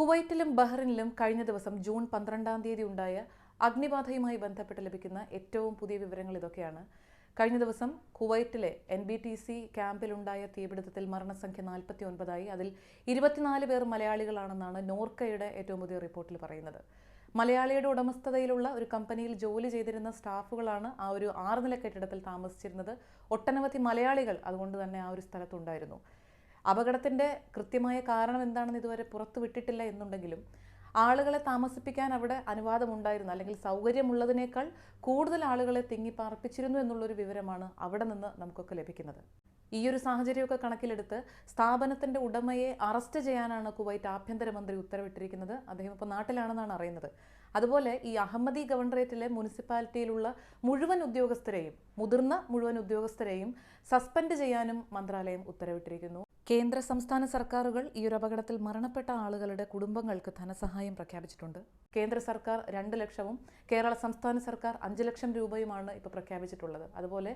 കുവൈറ്റിലും ബഹ്റിനിലും കഴിഞ്ഞ ദിവസം ജൂൺ പന്ത്രണ്ടാം തീയതി ഉണ്ടായ അഗ്നിബാധയുമായി ബന്ധപ്പെട്ട് ലഭിക്കുന്ന ഏറ്റവും പുതിയ വിവരങ്ങൾ ഇതൊക്കെയാണ്. കഴിഞ്ഞ ദിവസം കുവൈറ്റിലെ എൻ ബി ടി സി ക്യാമ്പിലുണ്ടായ തീപിടുത്തത്തിൽ മരണസംഖ്യ നാൽപ്പത്തി ഒൻപതായി അതിൽ ഇരുപത്തിനാല് പേർ മലയാളികളാണെന്നാണ് നോർക്കയുടെ ഏറ്റവും പുതിയ റിപ്പോർട്ടിൽ പറയുന്നത്. മലയാളിയുടെ ഉടമസ്ഥതയിലുള്ള ഒരു കമ്പനിയിൽ ജോലി ചെയ്തിരുന്ന സ്റ്റാഫുകളാണ് ആ ഒരു ആറ് നില കെട്ടിടത്തിൽ താമസിച്ചിരുന്നത്. ഒട്ടനവധി മലയാളികൾ അതുകൊണ്ട് തന്നെ ആ ഒരു സ്ഥലത്തുണ്ടായിരുന്നു. അപകടത്തിന്റെ കൃത്യമായ കാരണം എന്താണെന്ന് ഇതുവരെ പുറത്തു വിട്ടിട്ടില്ല എന്നുണ്ടെങ്കിലും ആളുകളെ താമസിപ്പിക്കാൻ അവിടെ അനുവാദമുണ്ടായിരുന്നു. അല്ലെങ്കിൽ സൗകര്യമുള്ളതിനേക്കാൾ കൂടുതൽ ആളുകളെ തിങ്ങി പാർപ്പിച്ചിരുന്നു എന്നുള്ളൊരു വിവരമാണ് അവിടെ നിന്ന് നമുക്കൊക്കെ ലഭിക്കുന്നത്. ഈ ഒരു സാഹചര്യമൊക്കെ കണക്കിലെടുത്ത് സ്ഥാപനത്തിന്റെ ഉടമയെ അറസ്റ്റ് ചെയ്യാനാണ് കുവൈറ്റ് ആഭ്യന്തരമന്ത്രി ഉത്തരവിട്ടിരിക്കുന്നത്. അദ്ദേഹം ഇപ്പോൾ നാട്ടിലാണെന്നാണ് അറിയുന്നത്. അതുപോലെ ഈ അഹമ്മദി ഗവർണറേറ്റിലെ മുനിസിപ്പാലിറ്റിയിലുള്ള മുഴുവൻ ഉദ്യോഗസ്ഥരെയും മുതിർന്ന മുഴുവൻ ഉദ്യോഗസ്ഥരെയും സസ്പെൻഡ് ചെയ്യാനും മന്ത്രാലയം ഉത്തരവിട്ടിരിക്കുന്നു. കേന്ദ്ര സംസ്ഥാന സർക്കാരുകൾ ഈ ഒരു അപകടത്തിൽ മരണപ്പെട്ട ആളുകളുടെ കുടുംബങ്ങൾക്ക് ധനസഹായം പ്രഖ്യാപിച്ചിട്ടുണ്ട്. കേന്ദ്ര സർക്കാർ രണ്ട് ലക്ഷവും കേരള സംസ്ഥാന സർക്കാർ അഞ്ച് ലക്ഷം രൂപയുമാണ് ഇപ്പോൾ പ്രഖ്യാപിച്ചിട്ടുള്ളത്. അതുപോലെ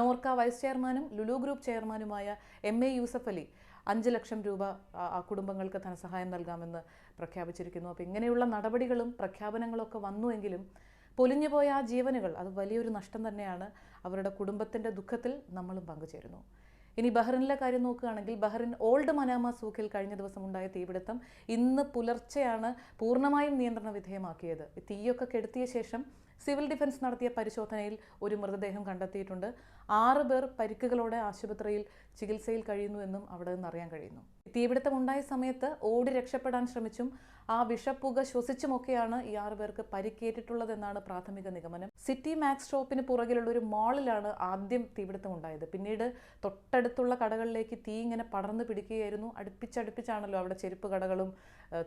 നോർക്ക വൈസ് ചെയർമാനും ലുലു ഗ്രൂപ്പ് ചെയർമാനുമായ എം എ യൂസഫ് അലി അഞ്ച് ലക്ഷം രൂപ ആ കുടുംബങ്ങൾക്ക് ധനസഹായം നൽകാമെന്ന് പ്രഖ്യാപിച്ചിരിക്കുന്നു. അപ്പോൾ ഇങ്ങനെയുള്ള നടപടികളും പ്രഖ്യാപനങ്ങളൊക്കെ വന്നുവെങ്കിലും പൊലിഞ്ഞുപോയ ആ ജീവനുകൾ അത് വലിയൊരു നഷ്ടം തന്നെയാണ്. അവരുടെ കുടുംബത്തിന്റെ ദുഃഖത്തിൽ നമ്മളും പങ്കുചേരുന്നു. ഇനി ബഹ്റിനിലെ കാര്യം നോക്കുകയാണെങ്കിൽ ബഹ്റിൻ ഓൾഡ് മനാമ സൂഖിൽ കഴിഞ്ഞ ദിവസം ഉണ്ടായ തീപിടുത്തം ഇന്ന് പുലർച്ചെയാണ് പൂർണമായും നിയന്ത്രണ വിധേയമാക്കിയത് തീയൊക്കെ കെടുത്തിയ ശേഷം സിവിൽ ഡിഫൻസ് നടത്തിയ പരിശോധനയിൽ ഒരു മൃതദേഹം കണ്ടെത്തിയിട്ടുണ്ട്. ആറ് പേർ പരിക്കുകളോടെ ആശുപത്രിയിൽ ചികിത്സയിൽ കഴിയുന്നുവെന്നും അവിടെ നിന്ന് അറിയാൻ കഴിയുന്നു. തീപിടുത്തം ഉണ്ടായ സമയത്ത് ഓടി രക്ഷപ്പെടാൻ ശ്രമിച്ചും ആ വിഷപ്പുക ശ്വസിച്ചുമൊക്കെയാണ് ഈ ആറ് പേർക്ക് പരിക്കേറ്റിട്ടുള്ളതെന്നാണ് പ്രാഥമിക നിഗമനം. സിറ്റി മാക്സ് ഷോപ്പിന് പുറകിലുള്ള ഒരു മാളിലാണ് ആദ്യം തീപിടുത്തം ഉണ്ടായത്. പിന്നീട് തൊട്ടടുത്തുള്ള കടകളിലേക്ക് തീ ഇങ്ങനെ പടർന്നു പിടിക്കുകയായിരുന്നു. അടുപ്പിച്ചടുപ്പിച്ചാണല്ലോ അവിടെ ചെരുപ്പ് കടകളും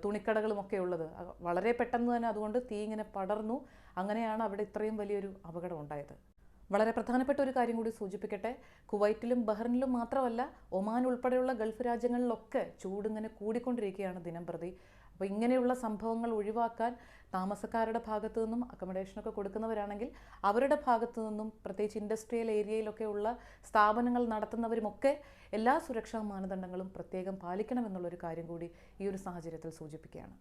തുണിക്കടകളും ഒക്കെ ഉള്ളത്. വളരെ പെട്ടെന്ന് തന്നെ അതുകൊണ്ട് തീ ഇങ്ങനെ പടർന്നു. അങ്ങനെയാണ് അവിടെ ഇത്രയും വലിയൊരു അപകടം ഉണ്ടായത്. വളരെ പ്രധാനപ്പെട്ട ഒരു കാര്യം കൂടി സൂചിപ്പിക്കട്ടെ. കുവൈറ്റിലും ബഹ്റിനിലും മാത്രമല്ല ഒമാൻ ഉൾപ്പെടെയുള്ള ഗൾഫ് രാജ്യങ്ങളിലൊക്കെ ചൂടിങ്ങനെ കൂടിക്കൊണ്ടിരിക്കുകയാണ് ദിനം പ്രതി അപ്പോൾ ഇങ്ങനെയുള്ള സംഭവങ്ങൾ ഒഴിവാക്കാൻ താമസക്കാരുടെ ഭാഗത്തു നിന്നും അക്കോമഡേഷനൊക്കെ കൊടുക്കുന്നവരാണെങ്കിൽ അവരുടെ ഭാഗത്തു നിന്നും പ്രത്യേകിച്ച് ഇൻഡസ്ട്രിയൽ ഏരിയയിലൊക്കെ ഉള്ള സ്ഥാപനങ്ങൾ നടത്തുന്നവരുമൊക്കെ എല്ലാ സുരക്ഷാ മാനദണ്ഡങ്ങളും പ്രത്യേകം പാലിക്കണമെന്നുള്ളൊരു കാര്യം കൂടി ഈ ഒരു സാഹചര്യത്തിൽ സൂചിപ്പിക്കുകയാണ്.